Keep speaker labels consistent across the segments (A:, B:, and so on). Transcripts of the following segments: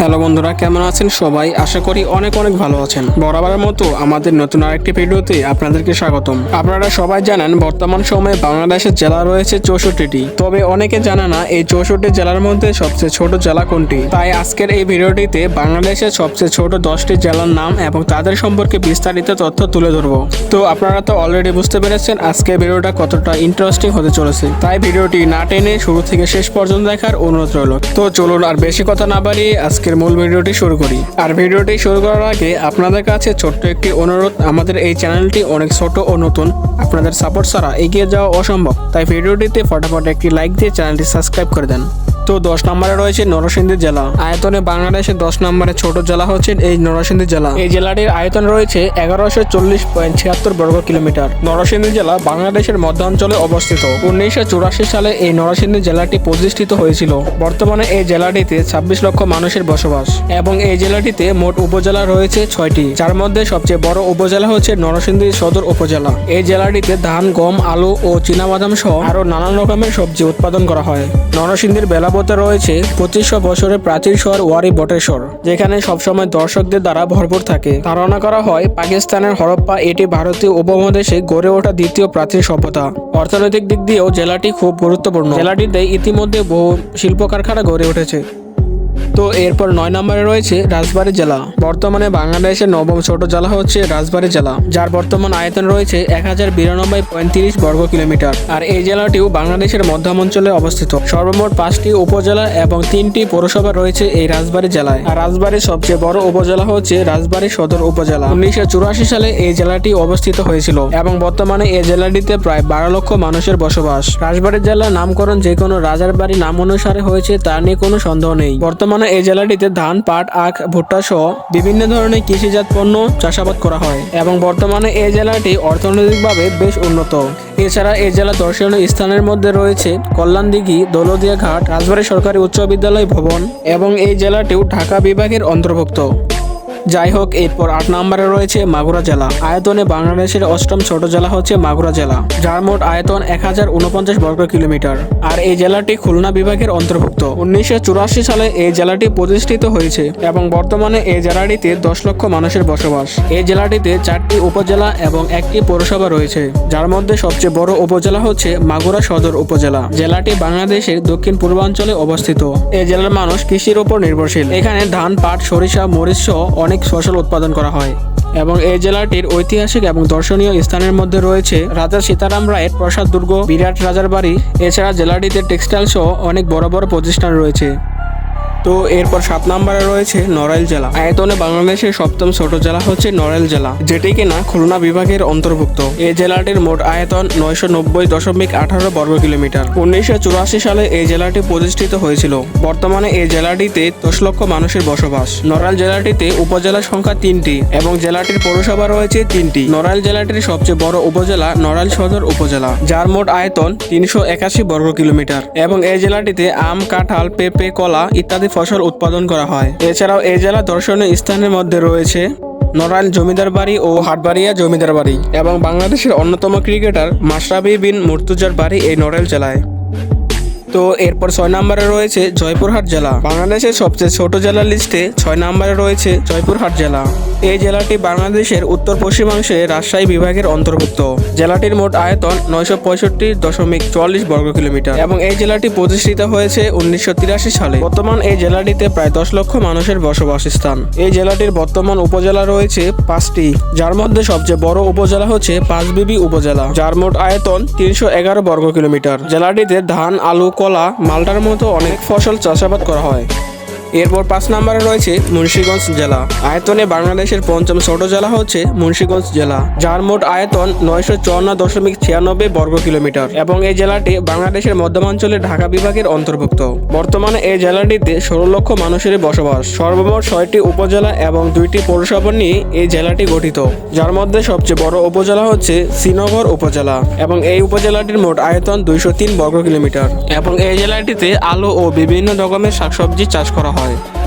A: Hello বন্ধুরা, কেমন আছেন সবাই? আশা করি অনেক অনেক ভালো আছেন। বরাবরের মতো আমাদের নতুন আরেকটি ভিডিওতে আপনাদেরকে স্বাগতম। আপনারা সবাই জানেন, বর্তমান সময়ে বাংলাদেশের জেলা রয়েছে চৌষট্টিটি। তবে অনেকে জানে না, এই চৌষট্টি জেলার মধ্যে সবচেয়ে ছোট জেলা কোনটি। তাই আজকের এই ভিডিওটিতে বাংলাদেশের সবচেয়ে ছোট দশটি জেলার নাম এবং তাদের সম্পর্কে বিস্তারিত তথ্য তুলে ধরবো। তো আপনারা তো অলরেডি বুঝতে পেরেছেন আজকের ভিডিওটা কতটা ইন্টারেস্টিং হতে চলেছে। তাই ভিডিওটি না টেনে শুরু থেকে শেষ পর্যন্ত দেখার অনুরোধ রইল। তো চলুন আর বেশি কথা না বাড়িয়ে আজকের মূল ভিডিওটি শুরু করি। আর ভিডিওটি শুরু করার আগে আপনাদের কাছে ছোট্ট একটি অনুরোধ, আমাদের এই চ্যানেলটি অনেক ছোট ও নতুন। আপনাদের সাপোর্ট ছাড়া এগিয়ে যাওয়া অসম্ভব। তাই ভিডিওটিতে ফটাফট একটি লাইক দিয়ে চ্যানেলটি সাবস্ক্রাইব করে দেন। তো দশ নম্বরে রয়েছে নরসিংদী জেলা। আয়তনে বাংলাদেশের দশ নম্বরে ছোট জেলা হচ্ছে এই নরসিংদী জেলা। এই জেলাটির আয়তন রয়েছে এগারোশো চল্লিশ পয়েন্ট ছিয়াত্তর বর্গ কিলোমিটার। নরসিংদী জেলা বাংলাদেশের মধ্যাঞ্চলে অবস্থিত। উনিশশো চুরাশি সালে এই নরসিংদী জেলাটি প্রতিষ্ঠিত হয়েছিল। বর্তমানে এই জেলাটিতে ছাব্বিশ লক্ষ মানুষের বসবাস এবং এই জেলাটিতে মোট উপজেলা রয়েছে ছয়টি। যার মধ্যে সবচেয়ে বড় উপজেলা হচ্ছে নরসিংদী সদর উপজেলা। এই জেলাটিতে ধান, গম, আলু ও চীনাবাদাম সহ আরও নানান রকমের সবজি উৎপাদন করা হয়। নরসিংদীর বেলাবতে রয়েছে পঁচিশশো বছরের প্রাচীন শহর ওয়ারি বটেশ্বর, যেখানে সবসময় দর্শকদের দ্বারা ভরপুর থাকে। ধারণা করা হয়, পাকিস্তানের হরপ্পা এটি ভারতীয় উপমহাদেশে গড়ে ওঠা দ্বিতীয় প্রাচীন সভ্যতা। অর্থনৈতিক দিক দিয়েও জেলাটি খুব গুরুত্বপূর্ণ। জেলাটিতে ইতিমধ্যে বহু শিল্প কারখানা গড়ে উঠেছে। তো এরপর নয় নম্বরে রয়েছে রাজবাড়ী জেলা। বর্তমানে বাংলাদেশের নবম ছোট জেলা হচ্ছে রাজবাড়ী জেলা, যার বর্তমান আয়তন রয়েছে এক হাজার বিরানব্বই পঁয়ত্রিশ বর্গ কিলোমিটার। আর এই জেলাটিও বাংলাদেশের মধ্যম অঞ্চলে অবস্থিত। সর্বমোট পাঁচটি উপজেলা এবং তিনটি পৌরসভা রয়েছে এই রাজবাড়ী জেলায়। আর রাজবাড়ির সবচেয়ে বড় উপজেলা হচ্ছে রাজবাড়ী সদর উপজেলা। উনিশশো চুরাশি সালে এই জেলাটি অবস্থিত হয়েছিল এবং বর্তমানে এই জেলাটিতে প্রায় বারো লক্ষ মানুষের বসবাস। রাজবাড়ী জেলার নামকরণ যে কোনো রাজার বাড়ি নাম অনুসারে হয়েছে তা নিয়ে কোনো সন্দেহ নেই। বর্তমানে এই জেলাটিতে ধান, পাট, আখ, ভুট্টা সহ বিভিন্ন ধরনের কৃষিজাত পণ্য চাষাবাদ করা হয় এবং বর্তমানে এই জেলাটি অর্থনৈতিকভাবে বেশ উন্নত। এছাড়া এই জেলা দর্শনীয় স্থানের মধ্যে রয়েছে কল্যাণদিঘি, দৌলদিয়া ঘাট, রাজবাড়ী সরকারি উচ্চ বিদ্যালয় ভবন এবং এই জেলাটিও ঢাকা বিভাগের অন্তর্ভুক্ত। যাই হোক, এরপর আট নম্বরে রয়েছে মাগুরা জেলা। আয়তনে বাংলাদেশের অষ্টম ছোট জেলা হচ্ছে মাগুরা জেলা, যার মোট আয়তন এক হাজার উনপঞ্চাশ বর্গ কিলোমিটার। আর এই জেলাটি খুলনা বিভাগের অন্তর্ভুক্ত। উনিশশো চুরাশি সালে এই জেলাটি প্রতিষ্ঠিত হয়েছে এবং বর্তমানে এই জেলাটিতে দশ লক্ষ মানুষের বসবাস। এই জেলাটিতে চারটি উপজেলা এবং একটি পৌরসভা রয়েছে, যার মধ্যে সবচেয়ে বড় উপজেলা হচ্ছে মাগুরা সদর উপজেলা। জেলাটি বাংলাদেশের দক্ষিণ পূর্বাঞ্চলে অবস্থিত। এই জেলার মানুষ কৃষির উপর নির্ভরশীল। এখানে ধান, পাট, সরিষা, মরিচ সহ অনেক ফসল উৎপাদন করা হয়। এবং এই জেলাটির ঐতিহাসিক এবং দর্শনীয় স্থানের মধ্যে রয়েছে রাজা সীতারাম রায়ের প্রসাদ দুর্গ, বিরাট রাজার বাড়ি। এছাড়া জেলাটিতে টেক্সটাইল সহ অনেক বড় বড় প্রতিষ্ঠান রয়েছে। তো এরপর সাত নম্বরে রয়েছে নড়াইল জেলা। আয়তনে বাংলাদেশের সপ্তম ছোট জেলা হচ্ছে নড়াইল জেলা, যেটি কিনা খুলনা বিভাগের অন্তর্ভুক্ত। এই জেলাটির মোট আয়তন নয়শো নব্বই দশমিক আঠারো বর্গ কিলোমিটার। উনিশশো চুরাশি সালে এই জেলাটি প্রতিষ্ঠিত হয়েছিল। বর্তমানে এই জেলাটিতে দশ লক্ষ মানুষের বসবাস। নড়াইল জেলাটিতে উপজেলা সংখ্যা তিনটি এবং জেলাটির পৌরসভা রয়েছে তিনটি। নড়াইল জেলাটির সবচেয়ে বড় উপজেলা নড়াইল সদর উপজেলা, যার মোট আয়তন তিনশো একাশি বর্গ কিলোমিটার। এবং এই জেলাটিতে আম, কাঁঠাল, পেঁপে, কলা ইত্যাদি ফসল উৎপাদন করা হয়। এছাড়াও এই জেলা দর্শনীয় স্থানের মধ্যে রয়েছে নড়াইল জমিদার বাড়ি ও হাটবাড়িয়া জমিদার বাড়ি এবং বাংলাদেশের অন্যতম ক্রিকেটার মাশরাফি বিন মুর্তুজার বাড়ি এই নড়াইল জেলায়। তো এরপর ছয় নম্বরে রয়েছে জয়পুরহাট জেলা। বাংলাদেশের সবচেয়ে ছোট জেলার লিস্টে ছয় নম্বরে রয়েছে জয়পুরহাট জেলা। এই জেলাটি বাংলাদেশের উত্তর পশ্চিমাংশে রাজশাহী বিভাগের অন্তর্ভুক্ত। জেলাটির মোট আয়তন নয়শো পঁয়ষট্টি দশমিক চুয়াল্লিশ বর্গ কিলোমিটার এবং এই জেলাটি প্রতিষ্ঠিত হয়েছে উনিশশো তিরাশি সালে। বর্তমান এই জেলাটিতে প্রায় দশ লক্ষ মানুষের বসবাস স্থান এই জেলাটির বর্তমান উপজেলা রয়েছে পাঁচটি। যার মধ্যে সবচেয়ে বড় উপজেলা হচ্ছে পাঁচবিবি উপজেলা। যার মোট আয়তন তিনশো এগারো বর্গ কিলোমিটার। জেলাটিতে ধান, আলু কলা মালটার মতো অনেক ফসল চাষাবাদ করা হয়। এরপর পাঁচ নম্বরে রয়েছে মুন্সিগঞ্জ জেলা। আয়তনে বাংলাদেশের পঞ্চম ছোট জেলা হচ্ছে মুন্সিগঞ্জ জেলা, যার মোট আয়তন নয়শো চুয়ান্ন দশমিক ছিয়ানব্বই বর্গ কিলোমিটার এবং এই জেলাটি বাংলাদেশের মধ্যমাঞ্চলের ঢাকা বিভাগের অন্তর্ভুক্ত। বর্তমানে এই জেলাটিতে ষোলো লক্ষ মানুষের বসবাস। সর্বমোট ছয়টি উপজেলা এবং দুইটি পৌরসভা নিয়ে এই জেলাটি গঠিত। যার মধ্যে সবচেয়ে বড় উপজেলা হচ্ছে শ্রীনগর উপজেলা এবং এই উপজেলাটির মোট আয়তন দুইশো তিন বর্গ কিলোমিটার। এবং এই জেলাটিতে আলু ও বিভিন্ন রকমের শাকসবজি চাষ করা হয়। pipe.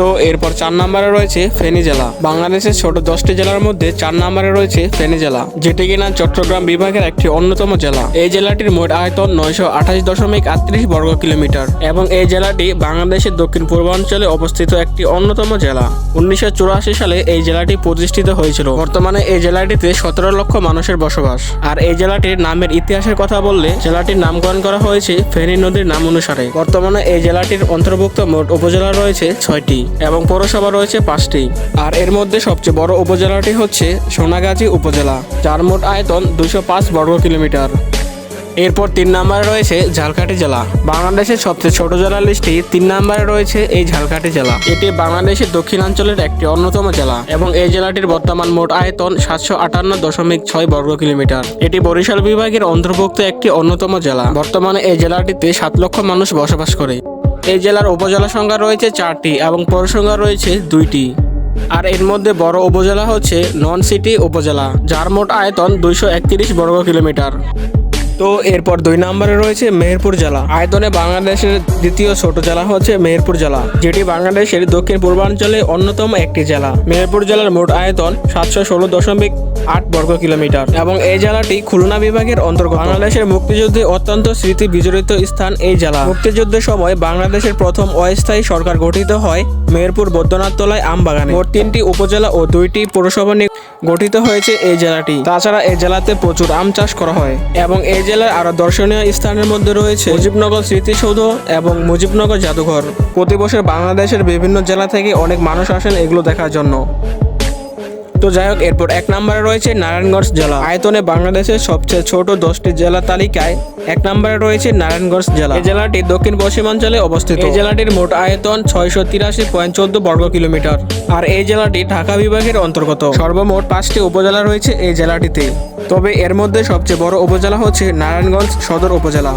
A: তো এরপর চার নম্বরে রয়েছে ফেনী জেলা। বাংলাদেশের ছোট দশটি জেলার মধ্যে চার নম্বরে রয়েছে ফেনী জেলা, যেটি কিনা চট্টগ্রাম বিভাগের একটি অন্যতম জেলা। এই জেলাটির মোট আয়তন নয়শো আঠাশ দশমিক আটত্রিশ বর্গ কিলোমিটার এবং এই জেলাটি বাংলাদেশের দক্ষিণ পূর্বাঞ্চলে অবস্থিত একটি অন্যতম জেলা। উনিশশো চুরাশি সালে এই জেলাটি প্রতিষ্ঠিত হয়েছিল। বর্তমানে এই জেলাটিতে সতেরো লক্ষ মানুষের বসবাস। আর এই জেলাটির নামের ইতিহাসের কথা বললে জেলাটির নামকরণ করা হয়েছে ফেনী নদীর নাম অনুসারে। বর্তমানে এই জেলাটির অন্তর্ভুক্ত মোট উপজেলা রয়েছে ছয়টি। এবং পৌরসভা রয়েছে পাঁচটি। আর এর মধ্যে সবচেয়ে বড় উপজেলাটি হচ্ছে সোনাগাজী উপজেলা, যার মোট আয়তন দুশো পাঁচ বর্গ কিলোমিটার। এরপর তিন নম্বরে রয়েছে ঝালকাঠি জেলা। বাংলাদেশের সবচেয়ে ছোট জেলার লিস্টে তিন নম্বরে রয়েছে এই ঝালকাঠি জেলা। এটি বাংলাদেশের দক্ষিণাঞ্চলের একটি অন্যতম জেলা এবং এই জেলাটির বর্তমান মোট আয়তন সাতশো আটান্ন দশমিক ছয় বর্গ কিলোমিটার। এটি বরিশাল বিভাগের অন্তর্ভুক্ত একটি অন্যতম জেলা। বর্তমানে এই জেলাটিতে সাত লক্ষ মানুষ বসবাস করে। এই জেলার উপজেলা সংখ্যা রয়েছে চারটি এবং পৌরসংখ্যা রয়েছে দুইটি। আর এর মধ্যে বড় উপজেলা হচ্ছে নন সিটি উপজেলা, যার মোট আয়তন দুইশো একত্রিশ বর্গ কিলোমিটার। তো এরপর দুই নম্বরে রয়েছে মেহেরপুর জেলা। আয়তনে বাংলাদেশের দ্বিতীয় ছোট জেলা হচ্ছে মেহেরপুর জেলা, যেটি বাংলাদেশের দক্ষিণ পূর্বাঞ্চলে অন্যতম একটি জেলা। মেহেরপুর জেলার মোট আয়তন সাতশো ষোলো দশমিক আট বর্গ কিলোমিটার এবং এই জেলাটি খুলনা বিভাগের অন্তর্গত। বাংলাদেশের মুক্তিযুদ্ধে অত্যন্ত স্মৃতি বিজড়িত স্থান এই জেলা। মুক্তিযুদ্ধের সময় বাংলাদেশের প্রথম অস্থায়ী সরকার গঠিত হয় মেহেরপুর বৈদ্যনাথ তলায় আমবাগানে। মোট তিনটি উপজেলা ও দুইটি পৌরসভা নিয়ে গঠিত হয়েছে এই জেলাটি। তাছাড়া এই জেলাতে প্রচুর আম চাষ করা হয় এবং এই জেলার আরও দর্শনীয় স্থানের মধ্যে রয়েছে মুজিবনগর স্মৃতিসৌধ এবং মুজিবনগর জাদুঘর। প্রতি বছর বাংলাদেশের বিভিন্ন জেলা থেকে অনেক মানুষ আসেন এগুলো দেখার জন্য। তো যাই হোক, এরপর এক নম্বরে রয়েছে নারায়ণগঞ্জ জেলা। আয়তনে বাংলাদেশের সবচেয়ে ছোট দশটি জেলা তালিকায় এক নম্বরে রয়েছে নারায়ণগঞ্জ জেলা। এই জেলাটি দক্ষিণ পশ্চিমাঞ্চলে অবস্থিত। এই জেলাটির মোট আয়তন ছয়শো তিরাশি পয়েন্ট চোদ্দ বর্গ কিলোমিটার। আর এই জেলাটি ঢাকা বিভাগের অন্তর্গত। সর্বমোট পাঁচটি উপজেলা রয়েছে এই জেলাটিতে। তবে এর মধ্যে সবচেয়ে বড় উপজেলা হচ্ছে নারায়ণগঞ্জ সদর উপজেলা,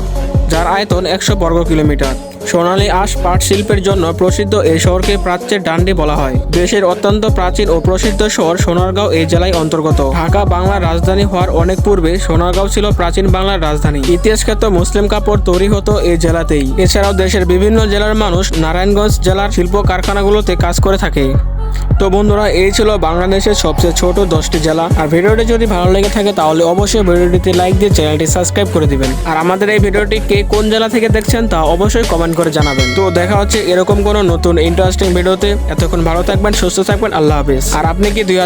A: যার আয়তন একশো বর্গ কিলোমিটার। সোনালী আঁশ পাট শিল্পের জন্য প্রসিদ্ধ এই শহরকে প্রাচ্যের ডান্ডি বলা হয়। দেশের অত্যন্ত প্রাচীন ও প্রসিদ্ধ শহর সোনারগাঁও এই জেলায় অন্তর্গত। ঢাকা, বাংলার রাজধানী হওয়ার অনেক পূর্বে সোনারগাঁও ছিল প্রাচীন বাংলার রাজধানী। ইতিহাসখ্যাত মুসলিম কাপড় তৈরি হতো এই জেলাতেই। এছাড়াও দেশের বিভিন্ন জেলার মানুষ নারায়ণগঞ্জ জেলার শিল্প কারখানাগুলোতে কাজ করে থাকে। তো বন্ধুরা, এই ছিল বাংলাদেশের সবচেয়ে ছোট দশটি জেলা। আর ভিডিওটি যদি ভালো লেগে থাকে, তাহলে অবশ্যই ভিডিওটিতে লাইক দিয়ে চ্যানেলটি সাবস্ক্রাইব করে দিবেন। আর আমাদের এই ভিডিওটি কে কোন জেলা থেকে দেখছেন, তা অবশ্যই কমেন্ট করে জানাবেন। তো দেখা হচ্ছে এরকম কোনো নতুন ইন্টারেস্টিং ভিডিওতে। এতক্ষণ ভালো থাকবেন, সুস্থ থাকবেন, আল্লাহ হাফিজ। আর আপনি কি দুই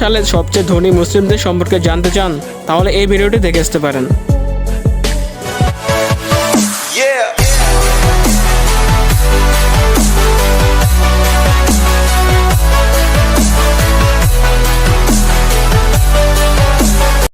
A: সালের সবচেয়ে ধনী মুসলিমদের সম্পর্কে জানতে চান, তাহলে এই ভিডিওটি দেখে আসতে পারেন.